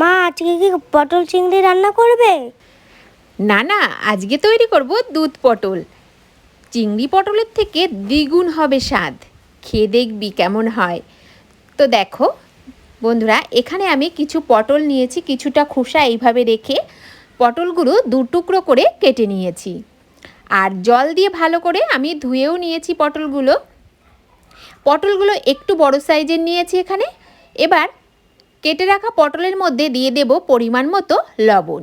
মা, আজকে কি পটল চিংড়ি রান্না করবে? না না, আজকে তৈরি করব দুধ পটল। চিংড়ি পটলের থেকে দ্বিগুণ হবে স্বাদ। খেয়ে দেখবি কেমন হয়। তো দেখো, বন্ধুরা, এখানে আমি কিছু পটল নিয়েছি, কিছুটা খোসা এইভাবে রেখে পটলগুলো দু টুকরো করে কেটে নিয়েছি। আর জল দিয়ে ভালো করে আমি ধুয়েও নিয়েছি পটলগুলো। পটলগুলো একটু বড় সাইজের নিয়েছি এখানে। এবার কেটে রাখা পটলের মধ্যে দিয়ে দেব পরিমাণ মতো লবণ।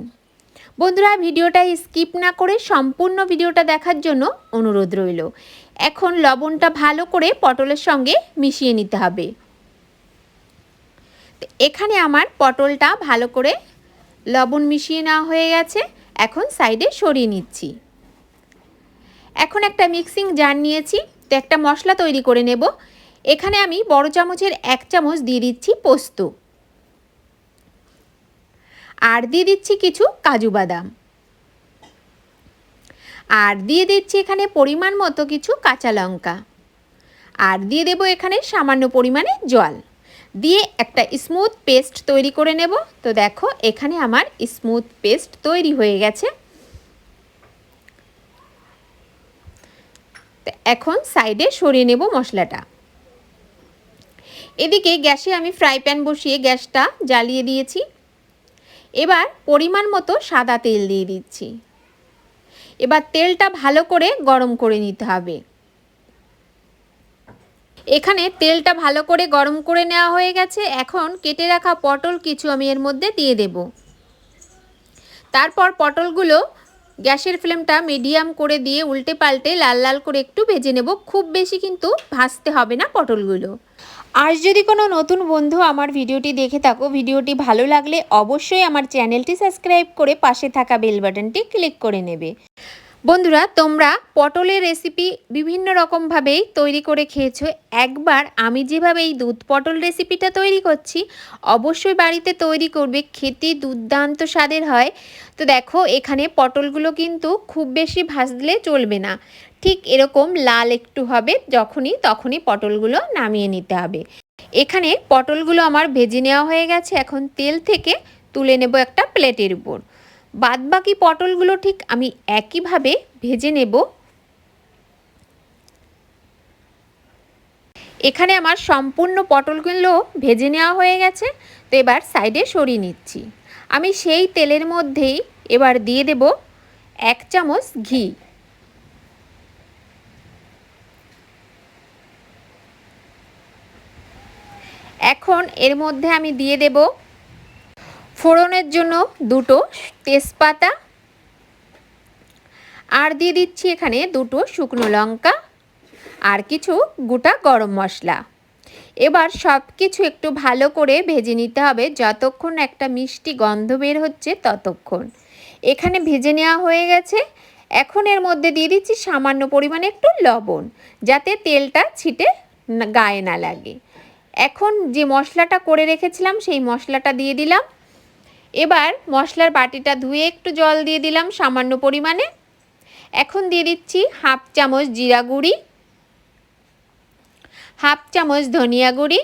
বন্ধুরা, ভিডিওটা স্কিপ না করে সম্পূর্ণ ভিডিওটা দেখার জন্য অনুরোধ রইল। এখন লবণটা ভালো করে পটলের সঙ্গে মিশিয়ে নিতে হবে। এখানে আমার পটলটা ভালো করে লবণ মিশিয়ে নেওয়া হয়ে গেছে। এখন সাইডে সরিয়ে নিচ্ছি। এখন একটা মিক্সিং জার নিয়েছি। তো একটা মশলা তৈরি করে নেব। এখানে আমি বড় চামচের এক চামচ দিয়ে দিচ্ছি পোস্ত। আর দিয়ে দিচ্ছি কিছু কাজু বাদাম। আর দিয়ে দিচ্ছি এখানে পরিমাণ মতো কিছু কাঁচা লঙ্কা। আর দিয়ে দেব এখানে সামান্য পরিমাণে জল। দিয়ে একটা স্মুথ পেস্ট তৈরি করে নেব। তো দেখো, এখানে আমার স্মুথ পেস্ট তৈরি হয়ে গেছে। এখন সাইডে সরিয়ে নেব মশলাটা। এদিকে গ্যাসে আমি ফ্রাই প্যান বসিয়ে গ্যাসটা জ্বালিয়ে দিয়েছি। এবার পরিমাণ মতো সাদা তেল দিয়ে দিচ্ছি। এবার তেলটা ভালো করে গরম করে নিতে হবে। এখানে তেলটা ভালো করে গরম করে নেওয়া হয়ে গেছে। এখন কেটে রাখা পটল কিছু আমি এর মধ্যে দিয়ে দেব। তারপর পটলগুলো গ্যাসের ফ্লেমটা মিডিয়াম করে দিয়ে উল্টে পাল্টে লাল লাল করে একটু ভেজে নেব। খুব বেশি কিন্তু ভাজতে হবে না পটলগুলো। আর যদি কোনো নতুন বন্ধু আমার ভিডিওটি দেখে থাকো, ভিডিওটি ভালো লাগলে অবশ্যই আমার চ্যানেলটি সাবস্ক্রাইব করে পাশে থাকা বেল বাটনটি ক্লিক করে নেবে। বন্ধুরা, তোমরা পটলের রেসিপি বিভিন্ন রকমভাবেই তৈরি করে খেয়েছো। একবার আমি যেভাবে এই দুধ পটল রেসিপিটা তৈরি করছি, অবশ্যই বাড়িতে তৈরি করবে, খেতে দুর্দান্ত স্বাদের হয়। তো দেখো, এখানে পটলগুলো কিন্তু খুব বেশি ভাজলে চলবে না। ঠিক এরকম লাল একটু হবে, যখনই তখনই পটলগুলো নামিয়ে নিতে হবে। এখানে পটলগুলো আমার ভেজে নেওয়া হয়ে গেছে। এখন তেল থেকে তুলে নেব একটা প্লেটের উপর। বাদবাকি পটলগুলো ঠিক আমি একইভাবে ভেজে নেব। এখানে আমার সম্পূর্ণ পটলগুলো ভেজে নেওয়া হয়ে গেছে। তো এবার সাইডে সরিয়ে নিচ্ছি। আমি সেই তেলের মধ্যেই এবার দিয়ে দেব এক চামচ ঘি। এখন এর মধ্যে আমি দিয়ে দেব ফোড়নের জন্য দুটো তেজপাতা। আর দিয়ে দিচ্ছি এখানে দুটো শুকনো লঙ্কা আর কিছু গোটা গরম মশলা। এবার সব কিছু একটু ভালো করে ভেজে নিতে হবে। যতক্ষণ একটা মিষ্টি গন্ধ বের হচ্ছে ততক্ষণ। এখানে ভেজে নেওয়া হয়ে গেছে। এখন এর মধ্যে দিয়ে দিচ্ছি সামান্য পরিমাণে একটু লবণ, যাতে তেলটা ছিটে গায়ে না লাগে। এখন যে মশলাটা করে রেখেছিলাম, সেই মশলাটা দিয়ে দিলাম। এবার মশলার বাটিটা ধুয়ে একটু জল দিয়ে দিলাম সামান্য পরিমাণে। এখন দিয়ে দিচ্ছি হাফ চামচ জিরা গুঁড়ি, হাফ চামচ ধনিয়া গুঁড়ি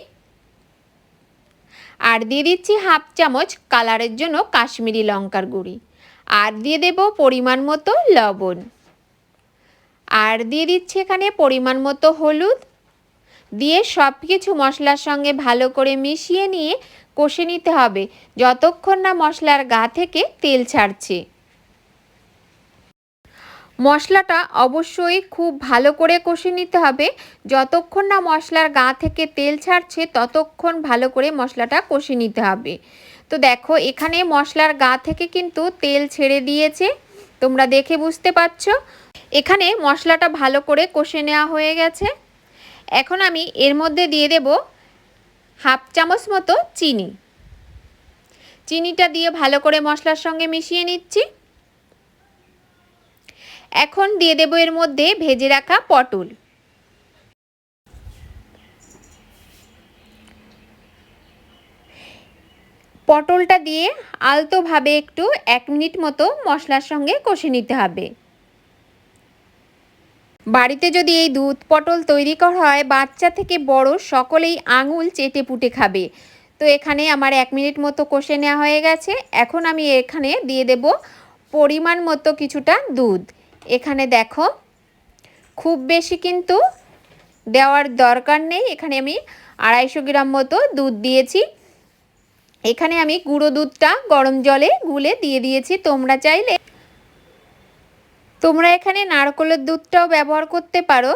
আর দিয়ে দিচ্ছি হাফ চামচ কালারের জন্য কাশ্মীরি লঙ্কার গুঁড়ি। আর দিয়ে দেব পরিমাণ মতো লবণ। আর দিয়ে দিচ্ছি এখানে পরিমাণ মতো হলুদ। দিয়ে সব কিছু মশলার সঙ্গে ভালো করে মিশিয়ে নিয়ে কষে নিতে হবে। যতক্ষণ না মশলার গা থেকে তেল ছাড়ছে। মশলাটা অবশ্যই খুব ভালো করে কষে নিতে হবে। যতক্ষণ না মশলার গা থেকে তেল ছাড়ছে, ততক্ষণ ভালো করে মশলাটা কষে নিতে হবে। তো দেখো, এখানে মশলার গা থেকে কিন্তু তেল ছেড়ে দিয়েছে। তোমরা দেখে বুঝতে পারছ? এখানে মশলাটা ভালো করে কষে নেওয়া হয়ে গেছে। এখন আমি এর মধ্যে দিয়ে দেব হাফ চামচ মতো চিনি। চিনিটা দিয়ে ভালো করে মশলার সঙ্গে মিশিয়ে নিচ্ছি। এখন দিয়ে দেব এর মধ্যে ভেজে রাখা পটল। পটলটা দিয়ে আলতোভাবে একটু এক মিনিট মতো মশলার সঙ্গে কষে নিতে হবে। বাড়িতে যদি এই দুধ পটল তৈরি করা হয়, বাচ্চা থেকে বড় সকলেই আঙুল চেটে পুটে খাবে। তো এখানে আমার এক মিনিট মতো কষে নেওয়া হয়ে গেছে। এখন আমি এখানে দিয়ে দেব পরিমাণ মতো কিছুটা দুধ। এখানে দেখো, খুব বেশি কিন্তু দেওয়ার দরকার নেই। এখানে আমি আড়াইশো গ্রাম মতো দুধ দিয়েছি। এখানে আমি গুঁড়ো দুধটা গরম জলে গুলে দিয়ে দিয়েছি। তোমরা চাইলে তোমরা এখানে নারকলের দুধটাও ব্যবহার করতে পারো।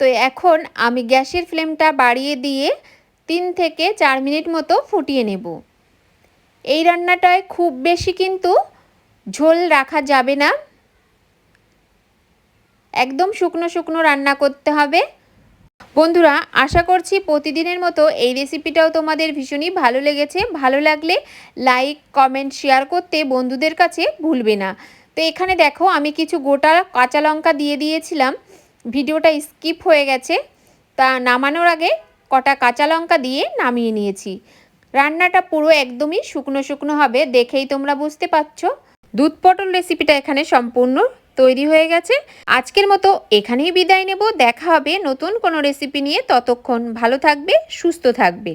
তো এখন আমি গ্যাসের ফ্লেমটা বাড়িয়ে দিয়ে তিন থেকে চার মিনিট মতো ফুটিয়ে নেব। এই রান্নাটায় খুব বেশি কিন্তু ঝোল রাখা যাবে না। একদম শুকনো শুকনো রান্না করতে হবে। বন্ধুরা, আশা করছি প্রতিদিনের মতো এই রেসিপিটাও তোমাদের ভীষণই ভালো লেগেছে। ভালো লাগলে লাইক, কমেন্ট, শেয়ার করতে বন্ধুদের কাছে ভুলবে না। তো এখানে দেখো আমি কিছু গোটা কাঁচা লঙ্কা দিয়ে দিয়েছিলাম। ভিডিওটা স্কিপ হয়ে গেছে। তা নামানোর আগে কটা কাঁচা লঙ্কা দিয়ে নামিয়ে নিয়েছি। রান্নাটা পুরো একদমই শুকনো শুকনো হবে, দেখেই তোমরা বুঝতে পারছ। দুধ পটল রেসিপিটা এখানে সম্পূর্ণ তৈরি হয়ে গেছে। আজকের মতো এখানেই বিদায় নেব। দেখা হবে নতুন কোনো রেসিপি নিয়ে। ততক্ষণ ভালো থাকবে, সুস্থ থাকবে।